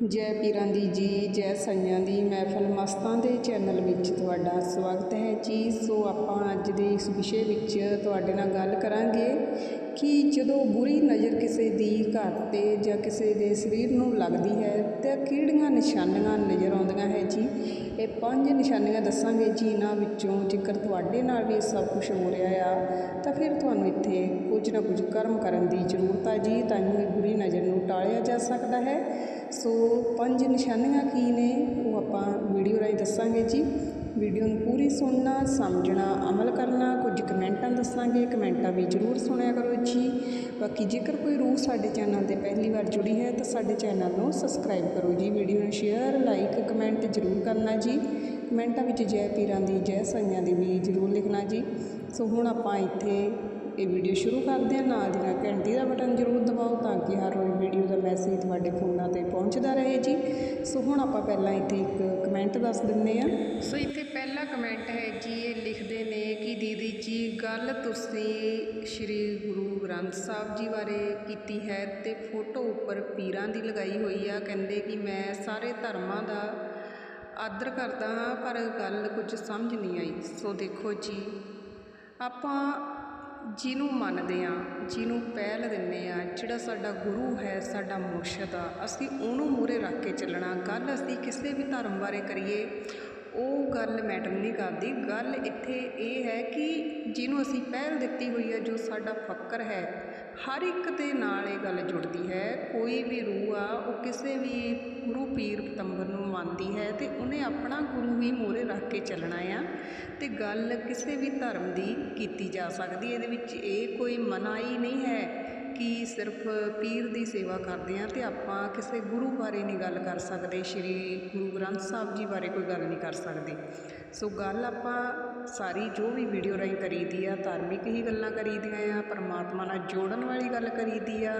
ਜੈ ਪੀਰਾਂ ਦੀ ਜੀ, ਜੈ ਸਾਈਆਂ ਦੀ ਮਹਿਫਲ ਮਸਤਾਂ ਦੇ ਚੈਨਲ ਵਿੱਚ ਤੁਹਾਡਾ ਸਵਾਗਤ ਹੈ ਜੀ। ਸੋ ਆਪਾਂ ਅੱਜ ਦੇ ਇਸ ਵਿਸ਼ੇ ਵਿੱਚ ਤੁਹਾਡੇ ਨਾਲ ਗੱਲ ਕਰਾਂਗੇ ਕਿ ਜਦੋਂ ਬੁਰੀ ਨਜ਼ਰ ਕਿਸੇ ਦੀ ਘਰ 'ਤੇ ਜਾਂ ਕਿਸੇ ਦੇ ਸਰੀਰ ਨੂੰ ਲੱਗਦੀ ਹੈ ਤਾਂ ਕਿਹੜੀਆਂ ਨਿਸ਼ਾਨੀਆਂ ਨਜ਼ਰ ਆਉਂਦੀਆਂ ਹੈ ਜੀ? ਇਹ ਪੰਜ ਨਿਸ਼ਾਨੀਆਂ ਦੱਸਾਂਗੇ ਜੀ ਇਹਨਾਂ ਵਿੱਚੋਂ। ਜੇਕਰ ਤੁਹਾਡੇ ਨਾਲ ਵੀ ਇਹ ਸਭ ਕੁਝ ਹੋ ਰਿਹਾ ਆ, ਤਾਂ ਫਿਰ ਤੁਹਾਨੂੰ ਇੱਥੇ ਕੁਝ ਨਾ ਕੁਝ ਕਰਮ ਕਰਨ ਦੀ ਜ਼ਰੂਰਤ ਆ ਜੀ, ਤਾਂ ਹੀ ਇਹ ਬੁਰੀ ਨਜ਼ਰ ਨੂੰ ਟਾਲਿਆ ਜਾ ਸਕਦਾ ਹੈ। ਸੋ ਪੰਜ ਨਿਸ਼ਾਨੀਆਂ ਕੀ ਨੇ, ਉਹ ਆਪਾਂ ਵੀਡੀਓ ਰਾਹੀਂ ਦੱਸਾਂਗੇ ਜੀ। ਵੀਡੀਓ ਨੂੰ ਪੂਰੀ ਸੁਣਨਾ, ਸਮਝਣਾ, ਅਮਲ ਕਰਨਾ, ਕੁਝ ਕਮੈਂਟਾਂ ਦੱਸਾਂਗੇ, ਕਮੈਂਟਾਂ ਵੀ ਜ਼ਰੂਰ ਸੁਣਿਆ ਕਰੋ ਜੀ। ਬਾਕੀ ਜੇਕਰ ਕੋਈ ਰੂਹ ਸਾਡੇ ਚੈਨਲ ਤੇ ਪਹਿਲੀ ਵਾਰ ਜੁੜੀ ਹੈ ਤਾਂ ਸਾਡੇ ਚੈਨਲ ਨੂੰ ਸਬਸਕ੍ਰਾਈਬ ਕਰੋ ਜੀ, ਵੀਡੀਓ ਨੂੰ ਸ਼ੇਅਰ, ਲਾਈਕ, ਕਮੈਂਟ ਜ਼ਰੂਰ ਕਰਨਾ ਜੀ। ਕਮੈਂਟਾਂ ਵਿੱਚ ਜੈ ਪੀਰਾਂ ਦੀ, ਜੈ ਸਾਈਆਂ ਦੀ ਵੀ ਜ਼ਰੂਰ ਲਿਖਣਾ ਜੀ। ਸੋ ਹੁਣ ਆਪਾਂ ਇੱਥੇ ਇਹ ਵੀਡੀਓ ਸ਼ੁਰੂ ਕਰਦੇ ਹਾਂ। ਨਾਲ ਦੀ ਨਾਲ ਘੰਟੀ ਦਾ ਬਟਨ ਜ਼ਰੂਰ ਦਬਾਓ ਤਾਂ ਕਿ ਹਰ ਰੋਜ਼ ਵੀਡੀਓ ਦਾ ਮੈਸੇਜ ਤੁਹਾਡੇ ਫੋਨਾਂ ਤੇ ਪਹੁੰਚਦਾ ਰਹੇ ਜੀ। ਸੋ ਹੁਣ ਆਪਾਂ ਪਹਿਲਾਂ ਇੱਥੇ ਇੱਕ ਕਮੈਂਟ ਦੱਸ ਦਿੰਦੇ ਹਾਂ। ਸੋ ਇੱਥੇ ਪਹਿਲਾ ਕਮੈਂਟ ਹੈ ਜੀ, ਇਹ ਲਿਖਦੇ ਨੇ ਕਿ ਦੀਦੀ ਜੀ, ਗੱਲ ਤੁਸੀਂ ਸ਼੍ਰੀ ਗੁਰੂ ਗ੍ਰੰਥ ਸਾਹਿਬ ਜੀ ਬਾਰੇ ਕੀਤੀ ਹੈ ਤੇ ਫੋਟੋ ਉੱਪਰ ਪੀਰਾਂ ਦੀ ਲਗਾਈ ਹੋਈ ਆ। ਕਹਿੰਦੇ ਕਿ ਮੈਂ ਸਾਰੇ ਧਰਮਾਂ ਦਾ ਆਦਰ ਕਰਦਾ ਹਾਂ, ਪਰ ਗੱਲ ਕੁਝ ਸਮਝ ਨਹੀਂ ਆਈ। ਸੋ ਦੇਖੋ ਜੀ, ਆਪਾਂ ਜਿਹਨੂੰ ਮੰਨਦੇ ਹਾਂ, ਜਿਹਨੂੰ ਪਹਿਲ ਦਿੰਦੇ ਹਾਂ, ਜਿਹੜਾ ਸਾਡਾ ਗੁਰੂ ਹੈ, ਸਾਡਾ ਮੁਰਸ਼ਿਦ ਆ, ਅਸੀਂ ਉਹਨੂੰ ਮੂਹਰੇ ਰੱਖ ਕੇ ਚੱਲਣਾ, ਗੱਲ ਅਸੀਂ ਕਿਸੇ ਵੀ ਧਰਮ ਬਾਰੇ ਕਰੀਏ, ਉਹ ਗੱਲ ਮੈਟਰ ਨਹੀਂ ਕਰਦੀ। ਗੱਲ ਇੱਥੇ ਇਹ ਹੈ ਕਿ ਜਿਹਨੂੰ ਅਸੀਂ ਪਹਿਲ ਦਿੱਤੀ ਹੋਈ ਹੈ, ਜੋ ਸਾਡਾ ਫੱਕਰ ਹੈ, ਹਰ ਇੱਕ ਦੇ ਨਾਲ ਇਹ ਗੱਲ ਜੁੜਦੀ ਹੈ। ਕੋਈ ਵੀ ਰੂਹ ਆ, ਉਹ ਕਿਸੇ ਵੀ ਗੁਰੂ ਪੀਰ ਪਤੰਬਰ ਨੂੰ ਮੰਨਦੀ ਹੈ ਅਤੇ ਉਹਨੇ ਆਪਣਾ ਗੁਰੂ ਹੀ ਮੂਹਰੇ ਰੱਖ ਕੇ ਚੱਲਣਾ ਆ ਅਤੇ ਗੱਲ ਕਿਸੇ ਵੀ ਧਰਮ ਦੀ ਕੀਤੀ ਜਾ ਸਕਦੀ ਇਹਦੇ ਵਿੱਚ ਇਹ ਕੋਈ ਮਨਾਈ ਨਹੀਂ ਹੈ ਕਿ ਸਿਰਫ ਪੀਰ ਦੀ ਸੇਵਾ ਕਰਦੇ ਹਾਂ ਅਤੇ ਆਪਾਂ ਕਿਸੇ ਗੁਰੂ ਬਾਰੇ ਨਹੀਂ ਗੱਲ ਕਰ ਸਕਦੇ, ਸ਼੍ਰੀ ਗੁਰੂ ਗ੍ਰੰਥ ਸਾਹਿਬ ਜੀ ਬਾਰੇ ਕੋਈ ਗੱਲ ਨਹੀਂ ਕਰ ਸਕਦੇ। ਸੋ ਗੱਲ ਆਪਾਂ ਸਾਰੀ ਜੋ ਵੀ ਵੀਡੀਓ ਰਾਹੀਂ ਕਰੀਦੀ ਆ, ਧਾਰਮਿਕ ਹੀ ਗੱਲਾਂ ਕਰੀਦੀਆਂ ਆ, ਪਰਮਾਤਮਾ ਨਾਲ ਜੋੜਨ ਵਾਲੀ ਗੱਲ ਕਰੀਦੀ ਆ,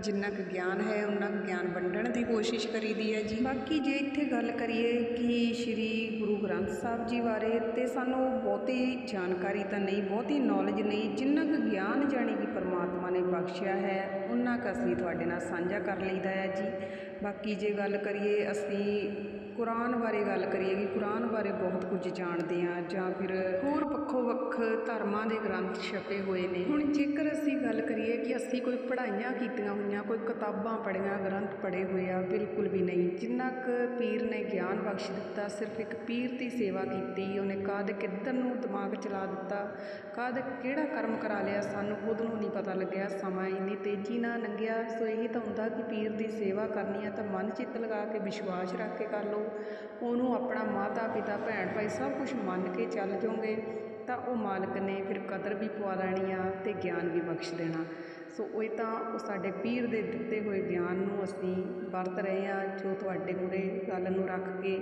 ਜਿੰਨਾ ਕੁ ਗਿਆਨ ਹੈ ਉਨਾ ਕੁ ਗਿਆਨ ਵੰਡਣ ਦੀ ਕੋਸ਼ਿਸ਼ ਕਰੀਦੀ ਹੈ ਜੀ। ਬਾਕੀ ਜੇ ਇੱਥੇ ਗੱਲ ਕਰੀਏ ਕਿ ਸ਼੍ਰੀ ਗੁਰੂ ਗ੍ਰੰਥ ਸਾਹਿਬ ਜੀ ਬਾਰੇ, ਤੇ ਸਾਨੂੰ ਬਹੁਤੀ ਜਾਣਕਾਰੀ ਤਾਂ ਨਹੀਂ, ਬਹੁਤੀ ਨੌਲੇਜ ਨਹੀਂ, ਜਿੰਨਾ ਕੁ ਗਿਆਨ ਜਾਣੀ ਕਿ ਪਰਮਾਤਮਾ ਨੇ ਬਖਸ਼ਿਆ ਹੈ, ਉਹਨਾਂ ਕੁ ਅਸੀਂ ਤੁਹਾਡੇ ਨਾਲ ਸਾਂਝਾ ਕਰ ਲਈਦਾ ਹੈ ਜੀ। ਬਾਕੀ ਜੇ ਗੱਲ ਕਰੀਏ ਅਸੀਂ ਕੁਰਾਨ ਬਾਰੇ ਗੱਲ ਕਰੀਏ ਕਿ ਕੁਰਾਨ ਬਾਰੇ ਬਹੁਤ ਕੁਝ ਜਾਣਦੇ ਆ ਜਾਂ ਫਿਰ ਹੋਰ ਵੱਖੋ ਵੱਖ ਧਰਮਾਂ ਦੇ ਗ੍ਰੰਥ ਛਪੇ ਹੋਏ ਨੇ। ਹੁਣ ਜੇਕਰ ਅਸੀਂ ਗੱਲ ਕਰੀਏ ਕਿ ਅਸੀਂ ਕੋਈ ਪੜ੍ਹਾਈਆਂ ਕੀਤੀਆਂ ਹੋਈਆਂ, ਕੋਈ ਕਿਤਾਬਾਂ ਪੜ੍ਹੀਆਂ, ਗ੍ਰੰਥ ਪੜ੍ਹੇ ਹੋਏ ਆ, ਬਿਲਕੁਲ ਵੀ ਨਹੀਂ। ਜਿੰਨਾ ਕੁ ਪੀਰ ਨੇ ਗਿਆਨ ਬਖਸ਼ ਦਿੱਤਾ, ਸਿਰਫ ਇੱਕ ਪੀਰ ਦੀ ਸੇਵਾ ਕੀਤੀ, ਉਹਨੇ ਕਦ ਕਿੱਧਰ ਨੂੰ ਦਿਮਾਗ ਚਲਾ ਦਿੱਤਾ ਕਦ ਕਿਹੜਾ ਕਰਮ ਕਰਾ ਲਿਆ, ਸਾਨੂੰ ਖੁਦ ਨੂੰ ਨਹੀਂ ਪਤਾ ਲੱਗਿਆ, ਸਮਾਂ ਇੰਨੀ ਤੇਜ਼ੀ ਨਾਲ ਲੰਘਿਆ, ਸੋ ਇਹੀ ਤਾਂ ਹੁੰਦਾ ਕਿ ਪੀਰ ਦੀ ਸੇਵਾ ਕਰਨੀ ਹੈ ਤਾਂ ਮਨ ਚਿੱਤ ਲਗਾ ਕੇ, ਵਿਸ਼ਵਾਸ ਰੱਖ ਕੇ ਕਰ ਲਓ। ਉਹਨੂੰ ਆਪਣਾ ਮਾਤਾ ਪਿਤਾ, ਭੈਣ ਭਾਈ ਸਭ ਕੁਝ ਮੰਨ ਕੇ ਚੱਲ ਜਾਓਗੇ, ਤਾਂ ਉਹ ਮਾਲਕ ਨੇ ਫਿਰ ਕਦਰ ਵੀ ਪਵਾ ਲੈਣੀ ਆ ਤੇ ਗਿਆਨ ਵੀ ਬਖਸ਼ ਦੇਣਾ। ਸੋ ਇਹ ਤਾਂ ਉਹ ਸਾਡੇ ਪੀਰ ਦੇ ਦਿੱਤੇ ਹੋਏ ਗਿਆਨ ਨੂੰ ਅਸੀਂ ਵਰਤ ਰਹੇ ਆ ਜੋ ਤੁਹਾਡੇ ਮੂਰੇ ਗੱਲ ਨੂੰ ਰੱਖ ਕੇ।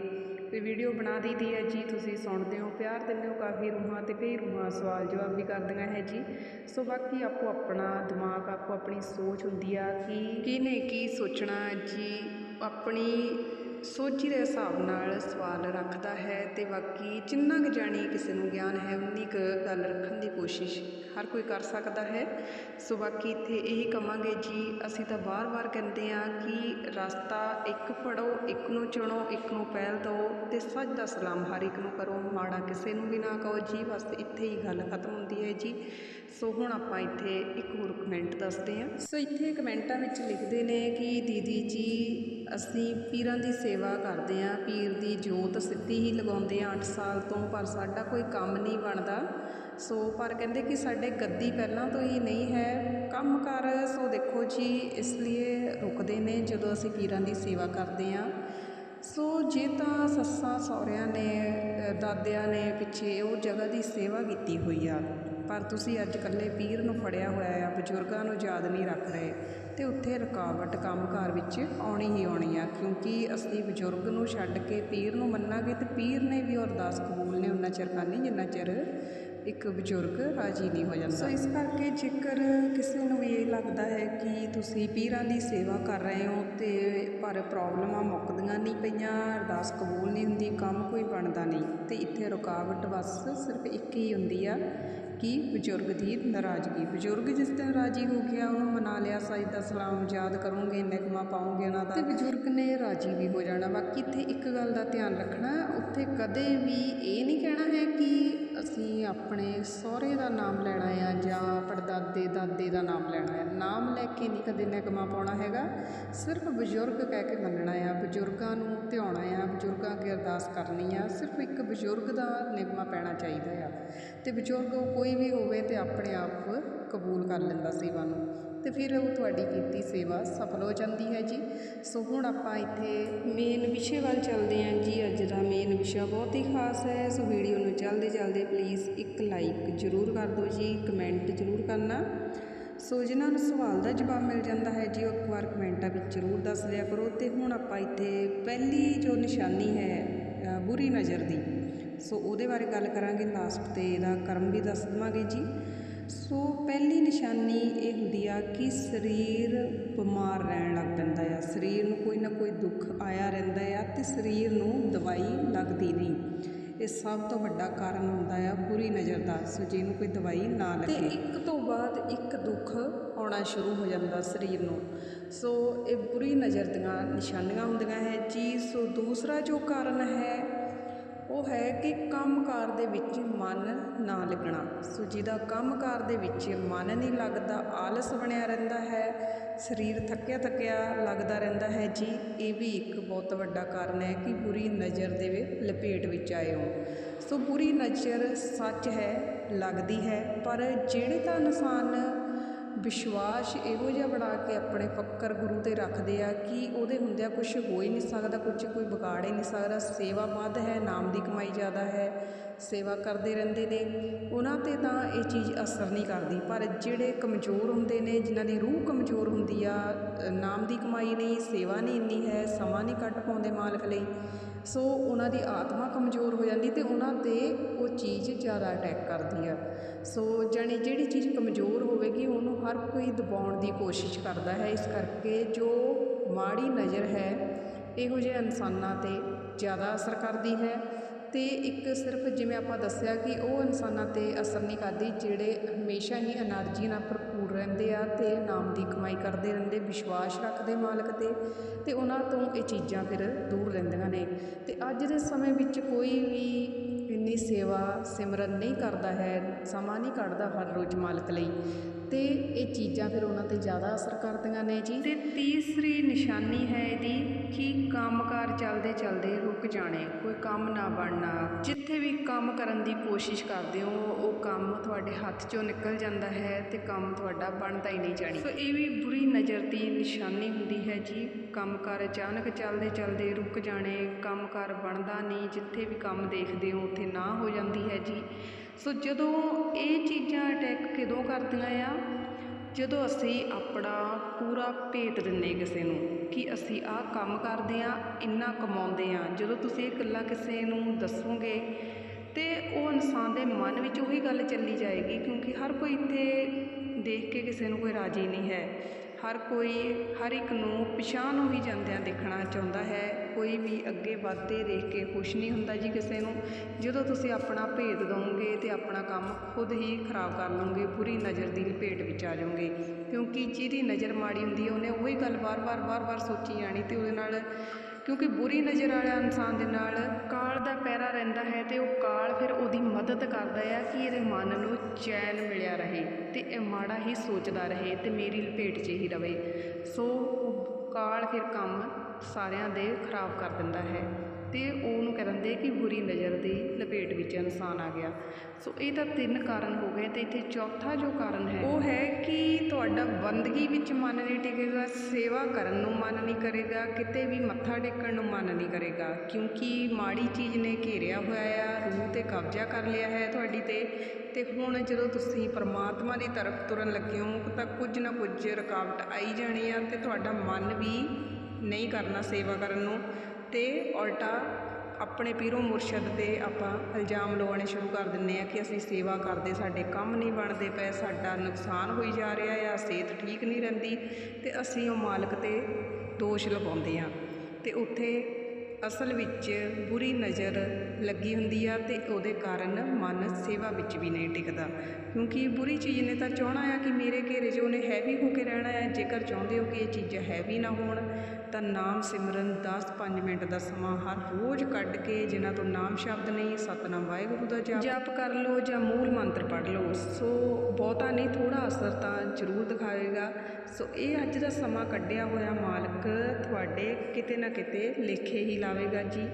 ਤੇ ਵੀਡੀਓ ਬਣਾ ਦਿੱਤੀ ਹੈ ਜੀ, ਤੁਸੀਂ ਸੁਣਦੇ ਹੋ, ਪਿਆਰ ਦਿੰਦੇ ਹੋ ਕਾਫੀ ਰੂਹਾਂ ਤੇ ਕਈ ਰੂਹਾਂ ਸਵਾਲ ਜਵਾਬ ਵੀ ਕਰਦੀਆਂ ਹੈ ਜੀ। ਸੋ ਬਾਕੀ ਆਪੋ ਆਪਣਾ ਦਿਮਾਗ, ਆਪੋ ਆਪਣੀ ਸੋਚ ਹੁੰਦੀ ਆ ਕਿ ਕਿਹਨੇ ਕੀ ਸੋਚਣਾ ਜੀ, ਆਪਣੀ ਸੋਚੀ ਦੇ ਹਿਸਾਬ ਨਾਲ ਸਵਾਲ ਰੱਖਦਾ ਹੈ ਤੇ ਬਾਕੀ ਜਿੰਨਾ ਕੁ ਜਾਣੀ ਕਿਸੇ ਨੂੰ ਗਿਆਨ ਹੈ, ਉਨੀ ਕੁ ਗੱਲ ਰੱਖਣ ਦੀ ਕੋਸ਼ਿਸ਼ ਹਰ ਕੋਈ ਕਰ ਸਕਦਾ ਹੈ। ਸੋ ਬਾਕੀ ਇੱਥੇ ਇਹੀ ਕਵਾਂਗੇ ਜੀ, ਅਸੀਂ ਤਾਂ ਵਾਰ-ਵਾਰ ਕਹਿੰਦੇ ਆ ਕਿ ਰਸਤਾ ਇੱਕ ਫੜੋ, ਇੱਕ ਨੂੰ ਚੁਣੋ, ਇੱਕ ਨੂੰ ਪਹਿਲ ਦਿਓ ਤੇ ਸੱਚ ਦਾ ਸਲਾਮ ਹਰ ਇੱਕ ਨੂੰ ਕਰੋ, ਮਾੜਾ ਕਿਸੇ ਨੂੰ ਵੀ ਨਾ ਕਹੋ। ਜੀ, ਬਸ ਇੱਥੇ ਹੀ ਗੱਲ ਖਤਮ ਹੁੰਦੀ ਹੈ ਜੀ। ਸੋ ਹੁਣ ਆਪਾਂ ਇੱਥੇ ਇੱਕ ਹੋਰ ਕਮੈਂਟ ਦੱਸਦੇ ਹਾਂ। ਸੋ ਇੱਥੇ ਕਮੈਂਟਾਂ ਵਿੱਚ ਲਿਖਦੇ ਨੇ ਕਿ ਦੀਦੀ ਜੀ ਅਸੀਂ ਪੀਰਾਂ ਦੀ ਸੇਵਾ ਕਰਦੇ ਹਾਂ, ਪੀਰ ਦੀ ਜੋਤ ਸਿੱਧੀ ਹੀ ਲਗਾਉਂਦੇ ਹਾਂ 8 ਸਾਲ ਤੋਂ, ਪਰ ਸਾਡਾ ਕੋਈ ਕੰਮ ਨਹੀਂ ਬਣਦਾ। ਸੋ, ਪਰ ਕਹਿੰਦੇ ਕਿ ਸਾਡੇ ਗੱਦੀ ਪਹਿਲਾਂ ਤੋਂ ਹੀ ਨਹੀਂ ਹੈ, ਕੰਮ ਕਰ, ਸੋ ਦੇਖੋ ਜੀ, ਇਸ ਲਈ ਰੁਕਦੇ ਨੇ ਜਦੋਂ ਅਸੀਂ ਪੀਰਾਂ ਦੀ ਸੇਵਾ ਕਰਦੇ ਹਾਂ। ਸੋ, ਜੇ ਤਾਂ ਸੱਸਾਂ, ਸਹੁਰਿਆਂ ਨੇ ਦਾਦਿਆਂ ਨੇ ਪਿੱਛੇ ਉਹ ਜਗ੍ਹਾ ਦੀ ਸੇਵਾ ਕੀਤੀ ਹੋਈ ਆ। ਪਰ ਤੁਸੀਂ ਅੱਜ ਇਕੱਲੇ ਪੀਰ ਨੂੰ ਫੜਿਆ ਹੋਇਆ ਆ, ਬਜ਼ੁਰਗਾਂ ਨੂੰ ਯਾਦ ਨਹੀਂ ਰੱਖ ਰਹੇ। ਤੇ ਉੱਥੇ ਰੁਕਾਵਟ ਕੰਮਕਾਰ ਵਿੱਚ ਆਉਣੀ ਹੀ ਆਉਣੀ ਆ, ਕਿਉਂਕਿ ਅਸੀਂ ਬਜ਼ੁਰਗ ਨੂੰ ਛੱਡ ਕੇ ਪੀਰ ਨੂੰ ਮੰਨਾਂਗੇ ਤੇ ਪੀਰ ਨੇ ਵੀ ਅਰਦਾਸ ਕਬੂਲ ਨੇ ਉਹਨਾਂ ਚਿਰ ਕਰਨੀ, ਜਿੰਨਾ ਚਿਰ ਇੱਕ ਬਜ਼ੁਰਗ ਰਾਜੀ ਨਹੀਂ ਹੋ ਜਾਂਦਾ। ਸੋ ਇਸ ਕਰਕੇ ਜੇਕਰ ਕਿਸੇ ਨੂੰ ਵੀ ਇਹ ਲੱਗਦਾ ਹੈ ਕਿ ਤੁਸੀਂ ਪੀਰਾਂ ਦੀ ਸੇਵਾ ਕਰ ਰਹੇ ਹੋ ਤੇ ਪਰ ਪ੍ਰੋਬਲਮਾਂ ਮੁੱਕਦੀਆਂ ਨਹੀਂ ਪਈਆਂ, ਅਰਦਾਸ ਕਬੂਲ ਨਹੀਂ ਹੁੰਦੀ, ਕੰਮ ਕੋਈ ਬਣਦਾ ਨਹੀਂ, ਤੇ ਇੱਥੇ ਰੁਕਾਵਟ ਬਸ ਸਿਰਫ ਇੱਕ ਹੀ ਹੁੰਦੀ ਆ ਕਿ ਬਜ਼ੁਰਗ ਦੀ ਨਾਰਾਜ਼ਗੀ। ਬਜ਼ੁਰਗ ਜਿਸ ਦਿਨ ਰਾਜੀ ਹੋ ਗਿਆ, ਉਹਨੂੰ ਮਨਾ ਲਿਆ ਸਜਦਾ ਸਲਾਮ ਯਾਦ ਕਰੋਗੇ ਨਿਗਮਾ ਪਾਓਗੇ ਉਹਨਾਂ ਦਾ। ਤੇ ਬਜ਼ੁਰਗ ਨੇ ਰਾਜੀ ਵੀ ਹੋ ਜਾਣਾ। ਬਾਕੀ ਇੱਥੇ ਇੱਕ ਗੱਲ ਦਾ ਧਿਆਨ ਰੱਖਣਾ, ਉੱਥੇ ਕਦੇ ਵੀ ਇਹ ਨਹੀਂ ਕਹਿਣਾ ਹੈ ਕਿ ਅਸੀਂ ਆਪਣੇ ਸਹੁਰੇ ਦਾ ਨਾਮ ਲੈਣਾ ਆ ਜਾਂ ਪੜਦਾਦੇ, ਦਾਦੇ ਦਾ ਨਾਮ ਲੈਣਾ ਹੈ ਨਾਮ ਲੈ ਕੇ ਨਹੀਂ ਕਦੇ ਨਿਗਮਾ ਪਾਉਣਾ ਹੈਗਾ। ਸਿਰਫ ਬਜ਼ੁਰਗ ਕਹਿ ਕੇ ਮੰਨਣਾ ਆ। ਬਜ਼ੁਰਗਾਂ ਨੂੰ ਧਿਆਉਣਾ ਆ, ਬਜ਼ੁਰਗਾਂ ਅੱਗੇ ਅਰਦਾਸ ਕਰਨੀ ਆ। ਸਿਰਫ ਇੱਕ ਬਜ਼ੁਰਗ ਦਾ ਨਿਗਮਾ ਪੈਣਾ ਚਾਹੀਦਾ ਆ। ਤੇ ਬਜ਼ੁਰਗ ਉਹ ਕੋਈ ਵੀ ਹੋਵੇ ਤੇ ਆਪਣੇ ਆਪ ਕਬੂਲ ਕਰ ਲੈਂਦਾ ਸੇਵਾ ਨੂੰ। ਅਤੇ ਫਿਰ ਉਹ ਤੁਹਾਡੀ ਕੀਤੀ ਸੇਵਾ ਸਫਲ ਹੋ ਜਾਂਦੀ ਹੈ ਜੀ। ਸੋ ਹੁਣ ਆਪਾਂ ਇੱਥੇ ਮੇਨ ਵਿਸ਼ੇ ਵੱਲ ਚੱਲਦੇ ਹਾਂ ਜੀ। ਅੱਜ ਦਾ ਮੇਨ ਵਿਸ਼ਾ ਬਹੁਤ ਹੀ ਖਾਸ ਹੈ। ਸੋ ਵੀਡੀਓ ਨੂੰ ਚੱਲਦੇ ਜਲਦੀ ਪਲੀਜ਼ ਇੱਕ ਲਾਈਕ ਜ਼ਰੂਰ ਕਰ ਦਿਓ ਜੀ ਕਮੈਂਟ ਜ਼ਰੂਰ ਕਰਨਾ। ਸੋ ਜਿਨ੍ਹਾਂ ਨੂੰ ਸਵਾਲ ਦਾ ਜਵਾਬ ਮਿਲ ਜਾਂਦਾ ਹੈ ਜੀ, ਉਹ ਇੱਕ ਵਾਰ ਕਮੈਂਟਾਂ ਵਿੱਚ ਜ਼ਰੂਰ ਦੱਸ ਦਿਆ ਕਰੋ। ਤੇ ਹੁਣ ਆਪਾਂ ਇੱਥੇ ਪਹਿਲੀ ਜੋ ਨਿਸ਼ਾਨੀ ਹੈ ਬੁਰੀ ਨਜ਼ਰ ਦੀ। ਸੋ ਉਹਦੇ ਬਾਰੇ ਗੱਲ ਕਰਾਂਗੇ, ਲਾਸਟ ਤੇ ਇਹਦਾ ਕਰਮ ਵੀ ਦੱਸ ਦੇਵਾਂਗੇ ਜੀ। ਸੋ ਪਹਿਲੀ ਨਿਸ਼ਾਨੀ ਇਹ ਹੁੰਦੀ ਆ ਕਿ ਸਰੀਰ ਬਿਮਾਰ ਰਹਿਣ ਲੱਗ ਪੈਂਦਾ ਆ। ਸਰੀਰ ਨੂੰ ਕੋਈ ਨਾ ਕੋਈ ਦੁੱਖ ਆਇਆ ਰਹਿੰਦਾ ਆ ਤੇ ਸਰੀਰ ਨੂੰ ਦਵਾਈ ਲੱਗਦੀ ਨਹੀਂ। ਇਹ ਸਭ ਤੋਂ ਵੱਡਾ ਕਾਰਨ ਹੁੰਦਾ ਆ ਬੁਰੀ ਨਜ਼ਰ ਦਾ। ਸੋ ਜਿਹਨੂੰ ਕੋਈ ਦਵਾਈ ਨਾ ਲੱਗੇ। ਤੇ ਇੱਕ ਤੋਂ ਬਾਅਦ ਇੱਕ ਦੁੱਖ ਆਉਣਾ ਸ਼ੁਰੂ ਹੋ ਜਾਂਦਾ ਸਰੀਰ ਨੂੰ। ਸੋ ਇਹ ਬੁਰੀ ਨਜ਼ਰ ਦੀਆਂ ਨਿਸ਼ਾਨੀਆਂ ਹੁੰਦੀਆਂ ਹੈ। ਜੀ ਸੋ ਦੂਸਰਾ ਜੋ ਕਾਰਨ ਹੈ ਉਹ ਹੈ ਕਿ ਕੰਮਕਾਰ ਦੇ ਵਿੱਚ ਮਨ ਨਾ ਲੱਗਣਾ। ਸੋ ਜਿਹਦਾ ਕੰਮਕਾਰ ਦੇ ਵਿੱਚ ਮਨ ਨਹੀਂ ਲੱਗਦਾ, ਆਲਸ ਬਣਿਆ ਰਹਿੰਦਾ ਹੈ, ਸਰੀਰ ਥੱਕਿਆ ਥੱਕਿਆ ਲੱਗਦਾ ਰਹਿੰਦਾ ਹੈ। ਜੀ, ਇਹ ਵੀ ਇੱਕ ਬਹੁਤ ਵੱਡਾ ਕਾਰਨ ਹੈ ਕਿ ਬੁਰੀ ਨਜ਼ਰ ਦੇ ਲਪੇਟ ਵਿੱਚ ਆਏ ਹੋ। ਸੋ ਬੁਰੀ ਨਜ਼ਰ ਸੱਚ ਹੈ, ਲੱਗਦੀ ਹੈ, ਪਰ ਜਿਹੜੇ ਤਾਂ ਇਨਸਾਨ ਵਿਸ਼ਵਾਸ ਇਹੋ ਜਿਹਾ ਬਣਾ ਕੇ ਆਪਣੇ ਫੱਕਰ ਗੁਰੂ ਤੇ ਰੱਖਦੇ ਆ ਕਿ ਉਹਦੇ ਹੁੰਦਿਆਂ ਕੁਝ ਹੋ ਹੀ ਨਹੀਂ ਸਕਦਾ ਕੁਝ ਕੋਈ ਵਿਗਾੜ ਹੀ ਨਹੀਂ ਸਕਦਾ ਸੇਵਾ ਵੱਧ ਹੈ, ਨਾਮ ਦੀ ਕਮਾਈ ਜ਼ਿਆਦਾ ਹੈ। ਸੇਵਾ ਕਰਦੇ ਰਹਿੰਦੇ ਨੇ, ਉਹਨਾਂ ਤੇ ਤਾਂ ਇਹ ਚੀਜ਼ ਅਸਰ ਨਹੀਂ ਕਰਦੀ। ਪਰ ਜਿਹੜੇ ਕਮਜ਼ੋਰ ਹੁੰਦੇ ਨੇ, ਜਿਨ੍ਹਾਂ ਦੀ ਰੂਹ ਕਮਜ਼ੋਰ ਹੁੰਦੀ ਆ, ਨਾਮ ਦੀ ਕਮਾਈ ਨਹੀਂ, ਸੇਵਾ ਨਹੀਂ ਇੰਨੀ ਹੈ, ਸਮਾਂ ਨਹੀਂ ਕੱਢ ਪਾਉਂਦੇ ਮਾਲਕ ਲਈ, ਸੋ ਉਹਨਾਂ ਦੀ ਆਤਮਾ ਕਮਜ਼ੋਰ ਹੋ ਜਾਂਦੀ ਤੇ ਉਹਨਾਂ ਤੇ ਉਹ ਚੀਜ਼ ਜ਼ਿਆਦਾ ਅਟੈਕ ਕਰਦੀ ਆ। ਸੋ ਜਾਣੀ ਜਿਹੜੀ ਚੀਜ਼ ਕਮਜ਼ੋਰ ਹੋਵੇਗੀ, ਉਹਨੂੰ ਹਰ ਕੋਈ ਦਬਾਉਣ ਦੀ ਕੋਸ਼ਿਸ਼ ਕਰਦਾ ਹੈ। ਇਸ ਕਰਕੇ ਜੋ ਮਾੜੀ ਨਜ਼ਰ ਹੈ, ਇਹੋ ਜਿਹੇ ਇਨਸਾਨਾਂ ਤੇ ਜ਼ਿਆਦਾ ਅਸਰ ਕਰਦੀ ਹੈ। ਅਤੇ ਇੱਕ ਸਿਰਫ ਜਿਵੇਂ ਆਪਾਂ ਦੱਸਿਆ ਕਿ ਉਹ ਇਨਸਾਨਾਂ 'ਤੇ ਅਸਰ ਨਹੀਂ ਕਰਦੀ, ਜਿਹੜੇ ਹਮੇਸ਼ਾ ਹੀ ਐਨਰਜੀ ਨਾਲ ਭਰਪੂਰ ਰਹਿੰਦੇ ਆ ਅਤੇ ਨਾਮ ਦੀ ਕਮਾਈ ਕਰਦੇ ਰਹਿੰਦੇ, ਵਿਸ਼ਵਾਸ ਰੱਖਦੇ ਮਾਲਕ 'ਤੇ ਅਤੇ ਉਹਨਾਂ ਤੋਂ ਇਹ ਚੀਜ਼ਾਂ ਫਿਰ ਦੂਰ ਰਹਿੰਦੀਆਂ ਨੇ। ਅਤੇ ਅੱਜ ਦੇ ਸਮੇਂ ਵਿੱਚ ਕੋਈ ਵੀ ਇੰਨੀ ਸੇਵਾ ਸਿਮਰਨ ਨਹੀਂ ਕਰਦਾ ਹੈ, ਸਮਾਂ ਨਹੀਂ ਕੱਢਦਾ ਹਰ ਰੋਜ਼ ਮਾਲਕ ਲਈ। ਅਤੇ ਇਹ ਚੀਜ਼ਾਂ ਫਿਰ ਉਹਨਾਂ ਤੇ ਜ਼ਿਆਦਾ ਅਸਰ ਕਰਦੀਆਂ ਨੇ ਜੀ। ਤੇ ਤੀਸਰੀ ਨਿਸ਼ਾਨੀ ਹੈ ਇਹਦੀ ਕਿ ਕੰਮਕਾਰ ਚੱਲਦੇ ਚੱਲਦੇ ਰੁਕ ਜਾਣੇ, ਕੋਈ ਕੰਮ ਨਾ ਬਣਨਾ। ਜਿੱਥੇ ਵੀ ਕੰਮ ਕਰਨ ਦੀ ਕੋਸ਼ਿਸ਼ ਕਰਦੇ ਹੋ, ਉਹ ਕੰਮ ਤੁਹਾਡੇ ਹੱਥ ਚੋਂ ਨਿਕਲ ਜਾਂਦਾ ਹੈ ਤੇ ਕੰਮ ਤੁਹਾਡਾ ਬਣਦਾ ਹੀ ਨਹੀਂ ਜਾਣੀ। ਸੋ ਇਹ ਵੀ ਬੁਰੀ ਨਜ਼ਰ ਦੀ ਨਿਸ਼ਾਨੀ ਹੁੰਦੀ ਹੈ ਜੀ। ਕੰਮਕਾਰ ਅਚਾਨਕ ਚੱਲਦੇ ਚੱਲਦੇ ਰੁਕ ਜਾਣੇ, ਕੰਮਕਾਰ ਬਣਦਾ ਨਹੀਂ, ਜਿੱਥੇ ਵੀ ਕੰਮ ਦੇਖਦੇ ਹੋ, ਉੱਥੇ ਨਾ ਹੋ ਜਾਂਦੀ ਹੈ ਜੀ। ਸੋ ਜਦੋਂ ਇਹ ਚੀਜ਼ਾਂ ਅਟੈਕ ਕਿਦੋਂ ਕਰਦੀਆਂ ਆ? ਜਦੋਂ ਅਸੀਂ ਆਪਣਾ ਪੂਰਾ ਭੇਤ ਦਿੰਨੇ ਕਿਸੇ ਨੂੰ ਕਿ ਅਸੀਂ ਆਹ ਕੰਮ ਕਰਦੇ ਆ, ਇੰਨਾ ਕਮਾਉਂਦੇ ਆ। ਜਦੋਂ ਤੁਸੀਂ ਇਹ ਗੱਲਾਂ ਕਿਸੇ ਨੂੰ ਦੱਸੋਗੇ ਤੇ ਉਹ ਇਨਸਾਨ ਦੇ ਮਨ ਵਿੱਚ ਉਹੀ ਗੱਲ ਚੱਲੀ ਜਾਏਗੀ, ਕਿਉਂਕਿ ਹਰ ਕੋਈ ਇੱਥੇ ਦੇਖ ਕੇ ਕਿਸੇ ਨੂੰ ਕੋਈ ਰਾਜੀ ਨਹੀਂ ਹੈ। ਹਰ ਕੋਈ, ਹਰ ਇੱਕ ਨੂੰ ਪਿਛਾਂਹ ਨੂੰ ਹੀ ਜਾਂਦਿਆਂ ਦੇਖਣਾ ਚਾਹੁੰਦਾ ਹੈ। ਕੋਈ ਵੀ ਅੱਗੇ ਵੱਧਦੇ ਦੇਖ ਕੇ ਖੁਸ਼ ਨਹੀਂ ਹੁੰਦਾ ਜੀ ਕਿਸੇ ਨੂੰ। ਜਦੋਂ ਤੁਸੀਂ ਆਪਣਾ ਭੇਦ ਦਵੋਗੇ ਤੇ ਆਪਣਾ ਕੰਮ ਖੁਦ ਹੀ ਖਰਾਬ ਕਰ ਲਓਗੇ ਬੁਰੀ ਨਜ਼ਰ ਦੀ ਲਪੇਟ ਵਿੱਚ ਆ ਜਾਓਗੇ ਕਿਉਂਕਿ ਜਿਹਦੀ ਨਜ਼ਰ ਮਾੜੀ ਹੁੰਦੀ ਹੈ, ਉਹਨੇ ਉਹੀ ਗੱਲ ਵਾਰ-ਵਾਰ ਵਾਰ-ਵਾਰ ਸੋਚੀ ਜਾਣੀ ਤੇ ਉਹਦੇ ਨਾਲ ਕਿਉਂਕਿ ਬੁਰੀ ਨਜ਼ਰ ਵਾਲਾ ਇਨਸਾਨ ਦੇ ਨਾਲ ਕਾਲ ਦਾ ਪੈਰਾ ਰਹਿੰਦਾ ਹੈ ਤੇ ਉਹ ਕਾਲ ਫਿਰ ਉਹਦੀ ਮਦਦ ਕਰਦਾ ਆ ਕਿ ਇਹਦੇ ਮਨ ਨੂੰ ਚੈਨ ਮਿਲਿਆ ਰਹੇ ਤੇ ਇਹ ਮਾੜਾ ਹੀ ਸੋਚਦਾ ਰਹੇ ਤੇ ਮੇਰੀ ਲਪੇਟ 'ਚ ਹੀ ਰਵੇ। ਸੋ ਕਾਲ ਫਿਰ ਕੰਮ ਸਾਰਿਆਂ ਦੇ ਖਰਾਬ ਕਰ ਦਿੰਦਾ ਹੈ ਅਤੇ ਉਹਨੂੰ ਕਹਿ ਦਿੰਦੇ ਕਿ ਬੁਰੀ ਨਜ਼ਰ ਦੀ ਲਪੇਟ ਵਿੱਚ ਇਨਸਾਨ ਆ ਗਿਆ। ਸੋ ਇਹ ਤਾਂ ਤਿੰਨ ਕਾਰਨ ਹੋ ਗਏ ਅਤੇ ਇੱਥੇ ਚੌਥਾ ਜੋ ਕਾਰਨ ਹੈ, ਉਹ ਹੈ ਕਿ ਤੁਹਾਡਾ ਬੰਦਗੀ ਵਿੱਚ ਮਨ ਨਹੀਂ ਟਿਕੇਗਾ, ਸੇਵਾ ਕਰਨ ਨੂੰ ਮਨ ਨਹੀਂ ਕਰੇਗਾ, ਕਿਤੇ ਵੀ ਮੱਥਾ ਟੇਕਣ ਨੂੰ ਮਨ ਨਹੀਂ ਕਰੇਗਾ। ਕਿਉਂਕਿ ਮਾੜੀ ਚੀਜ਼ ਨੇ ਘੇਰਿਆ ਹੋਇਆ ਆ, ਰੂਹ ਤੇ ਕਬਜ਼ਾ ਕਰ ਲਿਆ ਹੈ ਤੁਹਾਡੀ ਤੇ ਤੇ ਹੁਣ ਜਦੋਂ ਤੁਸੀਂ ਪਰਮਾਤਮਾ ਦੀ ਤਰਫ ਤੁਰਨ ਲੱਗੇ ਹੋ, ਤਾਂ ਕੁਝ ਨਾ ਕੁਝ ਰੁਕਾਵਟ ਆਈ ਜਾਣੀ ਆ ਤੇ ਤੁਹਾਡਾ ਮਨ ਵੀ ਨਹੀਂ ਕਰਨਾ ਸੇਵਾ ਕਰਨ ਨੂੰ ਅਤੇ ਉਲਟਾ ਆਪਣੇ ਪੀਰੋ ਮੁਰਸ਼ਦ ਤੇ ਆਪਾਂ ਇਲਜ਼ਾਮ ਲਗਾਉਣੇ ਸ਼ੁਰੂ ਕਰ ਦਿੰਦੇ ਹਾਂ ਕਿ ਅਸੀਂ ਸੇਵਾ ਕਰਦੇ, ਸਾਡੇ ਕੰਮ ਨਹੀਂ ਬਣਦੇ ਪਏ, ਸਾਡਾ ਨੁਕਸਾਨ ਹੋਈ ਜਾ ਰਿਹਾ ਆ, ਸਿਹਤ ਠੀਕ ਨਹੀਂ ਰਹਿੰਦੀ ਅਤੇ ਅਸੀਂ ਉਹ ਮਾਲਕ ਤੇ ਦੋਸ਼ ਲਗਾਉਂਦੇ ਹਾਂ ਅਤੇ ਉੱਥੇ ਅਸਲ ਵਿੱਚ ਬੁਰੀ ਨਜ਼ਰ ਲੱਗੀ ਹੁੰਦੀ ਆ ਤੇ ਉਹਦੇ ਕਾਰਨ ਮਨ ਸੇਵਾ ਵਿੱਚ ਵੀ ਨਹੀਂ ਟਿਕਦਾ। ਕਿਉਂਕਿ ਬੁਰੀ ਚੀਜ਼ ਨੇ ਤਾਂ ਚਾਹਣਾ ਆ ਕਿ ਮੇਰੇ ਘੇਰੇ 'ਚ ਉਹਨੇ ਹੈਵੀ ਹੋ ਕੇ ਰਹਿਣਾ ਹੈ ਜੇਕਰ ਚਾਹੁੰਦੇ ਹੋ ਕਿ ਇਹ ਚੀਜ਼ਾਂ ਹੈਵੀ ਨਾ ਹੋਣ ਤਾਂ ਨਾਮ ਸਿਮਰਨ 10-5 ਮਿੰਟ ਦਾ ਸਮਾਂ ਹਰ ਰੋਜ਼ ਕੱਢ ਕੇ ਜਿਨ੍ਹਾਂ ਤੋਂ ਨਾਮ ਸ਼ਬਦ ਨਹੀਂ, ਸਤਨਾਮ ਵਾਹਿਗੁਰੂ ਦਾ ਜਾਪ ਜਪ ਕਰ ਲਓ ਜਾਂ ਮੂਲ ਮੰਤਰ ਪੜ੍ਹ ਲਓ। ਸੋ ਬਹੁਤਾ ਨਹੀਂ ਥੋੜਾ ਅਸਰ ਤਾਂ ਜ਼ਰੂਰ ਦਿਖਾਏਗਾ। ਸੋ ਇਹ ਅੱਜ ਦਾ ਸਮਾਂ ਕੱਢਿਆ ਹੋਇਆ ਮਾਲਕ ਤੁਹਾਡੇ ਕਿਤੇ ਨਾ ਕਿਤੇ ਲੇਖੇ ਹੀ ਲਾਵੇਗਾ ਜੀ।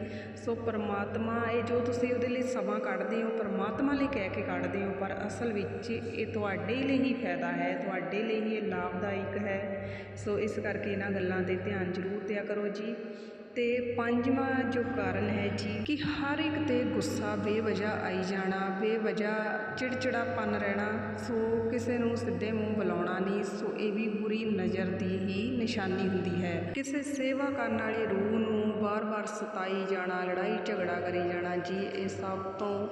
ਸੋ ਪਰਮਾਤਮਾ, ਇਹ ਜੋ ਤੁਸੀਂ ਉਹਦੇ ਲਈ ਸਮਾਂ ਕੱਢਦੇ ਹੋ, ਪਰਮਾਤਮਾ ਲਈ ਕਹਿ ਕੇ ਕੱਢਦੇ ਹੋ, ਪਰ ਅਸਲ ਵਿੱਚ ਇਹ ਤੁਹਾਡੇ ਲਈ ਹੀ ਫਾਇਦਾ ਹੈ, ਤੁਹਾਡੇ ਲਈ ਹੀ ਇਹ ਲਾਭਦਾਇਕ ਹੈ। ਸੋ ਇਸ ਕਰਕੇ ਇਹਨਾਂ ਗੱਲਾਂ ਤੇ ਧਿਆਨ ਜ਼ਰੂਰ ਦਿਆ ਕਰੋ ਜੀ। ਤੇ ਪੰਜਵਾਂ ਜੋ ਕਾਰਨ ਹੈ ਜੀ ਕਿ ਹਰ ਇੱਕ ਤੇ ਗੁੱਸਾ ਬੇਵਜ੍ਹਾ ਆਈ ਜਾਣਾ, ਬੇਵਜ੍ਹਾ ਚਿੜਚਿੜਾਪਨ ਰਹਿਣਾ, ਸੋ ਕਿਸੇ ਨੂੰ ਸਿੱਧੇ ਮੂੰਹ ਬੁਲਾਉਣਾ ਨਹੀਂ, ਸੋ ਇਹ ਵੀ ਬੁਰੀ ਨਜ਼ਰ ਦੀ ਹੀ ਨਿਸ਼ਾਨੀ ਹੁੰਦੀ ਹੈ। ਕਿਸੇ ਸੇਵਾ ਕਰਨ ਵਾਲੀ ਰੂਹ ਨੂੰ ਬਾਰ-ਬਾਰ ਸਤਾਈ ਜਾਣਾ, ਲੜਾਈ ਝਗੜਾ ਕਰੀ ਜਾਣਾ, ਜੀ, ਇਹ ਸਭ ਤੋਂ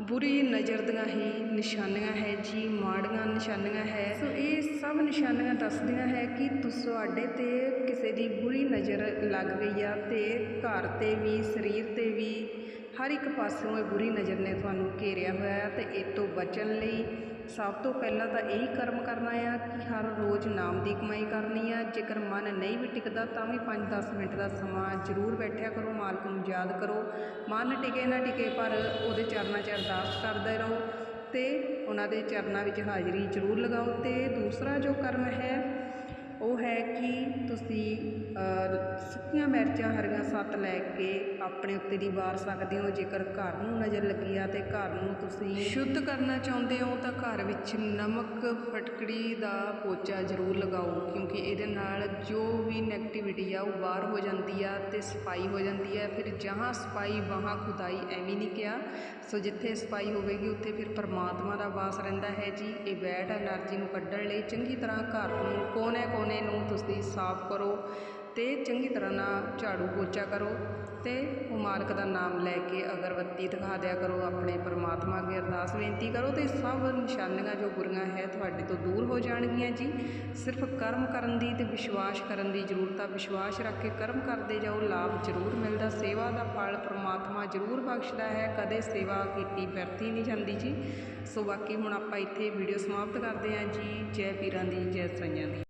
ਬੁਰੀ ਨਜ਼ਰ ਦੀਆਂ ਹੀ ਨਿਸ਼ਾਨੀਆਂ ਹੈ ਜੀ, ਮਾੜੀਆਂ ਨਿਸ਼ਾਨੀਆਂ ਹੈ। ਸੋ ਇਹ ਸਭ ਨਿਸ਼ਾਨੀਆਂ ਦੱਸਦੀਆਂ ਹੈ ਕਿ ਤੁਹਾਡੇ ਤੇ ਕਿਸੇ ਦੀ ਬੁਰੀ ਨਜ਼ਰ ਲੱਗ ਗਈ ਆ ਤੇ ਘਰ ਤੇ ਵੀ, ਸਰੀਰ ਤੇ ਵੀ, ਹਰ ਇੱਕ ਪਾਸਿਓਂ ਇਹ ਬੁਰੀ ਨਜ਼ਰ ਨੇ ਤੁਹਾਨੂੰ ਘੇਰਿਆ ਹੋਇਆ ਹੈ ਤੇ ਇਹ ਤੋਂ ਬਚਣ ਲਈ ਸਭ ਤੋਂ ਪਹਿਲਾਂ ਤਾਂ ਇਹੀ ਕਰਮ ਕਰਨਾ ਆ ਕਿ ਹਰ ਰੋਜ਼ ਨਾਮ ਦੀ ਕਮਾਈ ਕਰਨੀ ਆ। ਜੇਕਰ ਮਨ ਨਹੀਂ ਵੀ ਟਿਕਦਾ ਤਾਂ ਵੀ 5-10 ਮਿੰਟ ਦਾ ਸਮਾਂ ਜ਼ਰੂਰ ਬੈਠਿਆ ਕਰੋ, ਮਾਲਕ ਨੂੰ ਯਾਦ ਕਰੋ। ਮਨ ਟਿਕੇ ਨਾ ਟਿਕੇ ਪਰ ਉਹਦੇ ਚਰਨਾਂ 'ਚ ਅਰਦਾਸ ਕਰਦੇ ਰਹੋ। ਤੇ ਉਹਨਾਂ ਦੇ ਚਰਨਾਂ ਵਿੱਚ ਹਾਜ਼ਰੀ ਜ਼ਰੂਰ ਲਗਾਓ ਅਤੇ ਦੂਸਰਾ ਜੋ ਕਰਮ ਹੈ ਉਹ ਹੈ ਕਿ ਤੁਸੀਂ ਸੁੱਕੀਆਂ ਮਿਰਚਾਂ ਹਰੀਆਂ ਸੱਤ ਲੈ ਕੇ ਆਪਣੇ ਉੱਤੇ ਦੀ ਵਾਰ ਸਕਦੇ ਹੋ। ਜੇਕਰ ਘਰ ਨੂੰ ਨਜ਼ਰ ਲੱਗੀ ਆ ਤਾਂ ਘਰ ਨੂੰ ਤੁਸੀਂ ਸ਼ੁੱਧ ਕਰਨਾ ਚਾਹੁੰਦੇ ਹੋ, ਤਾਂ ਘਰ ਵਿੱਚ ਨਮਕ ਫਟਕੜੀ ਦਾ ਪੋਚਾ ਜ਼ਰੂਰ ਲਗਾਓ, ਕਿਉਂਕਿ ਇਹਦੇ ਨਾਲ ਜੋ ਵੀ ਨੈਗੇਟਿਵਿਟੀ ਆ, ਉਹ ਬਾਹਰ ਹੋ ਜਾਂਦੀ ਆ ਅਤੇ ਸਫ਼ਾਈ ਹੋ ਜਾਂਦੀ ਹੈ ਫਿਰ ਜਹਾਂ ਸਫ਼ਾਈ ਵਹਾਂ ਖੁਦਾਈ ਐਵੇਂ ਨਹੀਂ ਕਿਹਾ। ਸੋ ਜਿੱਥੇ ਸਫ਼ਾਈ ਹੋਵੇਗੀ, ਉੱਥੇ ਫਿਰ ਪਰਮਾਤਮਾ ਦਾ ਵਾਸ ਰਹਿੰਦਾ ਹੈ ਜੀ। ਇਹ ਬੈਡ ਐਨਰਜੀ ਨੂੰ ਕੱਢਣ ਲਈ ਚੰਗੀ ਤਰ੍ਹਾਂ ਘਰ ਨੂੰ ਕੋਨੇ-ਕੋਨੇ ਨੂੰ ਤੁਸੀਂ ਸਾਫ਼ ਕਰੋ ਅਤੇ ਚੰਗੀ ਤਰ੍ਹਾਂ ਨਾਲ ਝਾੜੂ ਪੋਚਾ ਕਰੋ ਅਤੇ ਉਹ ਮਾਲਕ ਦਾ ਨਾਮ ਲੈ ਕੇ ਅਗਰਬੱਤੀ ਦਿਖਾ ਦਿਆ ਕਰੋ, ਆਪਣੇ ਪਰਮਾਤਮਾ ਅੱਗੇ ਅਰਦਾਸ ਬੇਨਤੀ ਕਰੋ ਅਤੇ ਸਭ ਨਿਸ਼ਾਨੀਆਂ ਜੋ ਬੁਰੀਆਂ ਹੈ ਤੁਹਾਡੇ ਤੋਂ ਦੂਰ ਹੋ ਜਾਣਗੀਆਂ ਜੀ। ਸਿਰਫ ਕਰਮ ਕਰਨ ਦੀ ਅਤੇ ਵਿਸ਼ਵਾਸ ਕਰਨ ਦੀ ਜ਼ਰੂਰਤ ਆ, ਵਿਸ਼ਵਾਸ ਰੱਖ ਕੇ ਕਰਮ ਕਰਦੇ ਜਾਓ, ਲਾਭ ਜ਼ਰੂਰ ਮਿਲਦਾ, ਸੇਵਾ ਦਾ ਫਲ ਪਰਮਾਤਮਾ ਜ਼ਰੂਰ ਬਖਸ਼ਦਾ ਹੈ, ਕਦੇ ਸੇਵਾ ਕੀਤੀ ਵਰਤੀ ਨਹੀਂ ਜਾਂਦੀ ਜੀ। ਸੋ ਬਾਕੀ ਹੁਣ ਆਪਾਂ ਇੱਥੇ ਵੀਡੀਓ ਸਮਾਪਤ ਕਰਦੇ ਹਾਂ ਜੀ। ਜੈ ਪੀਰਾਂ ਦੀ ਜੈ ਸਾਈਆਂ ਦੀ।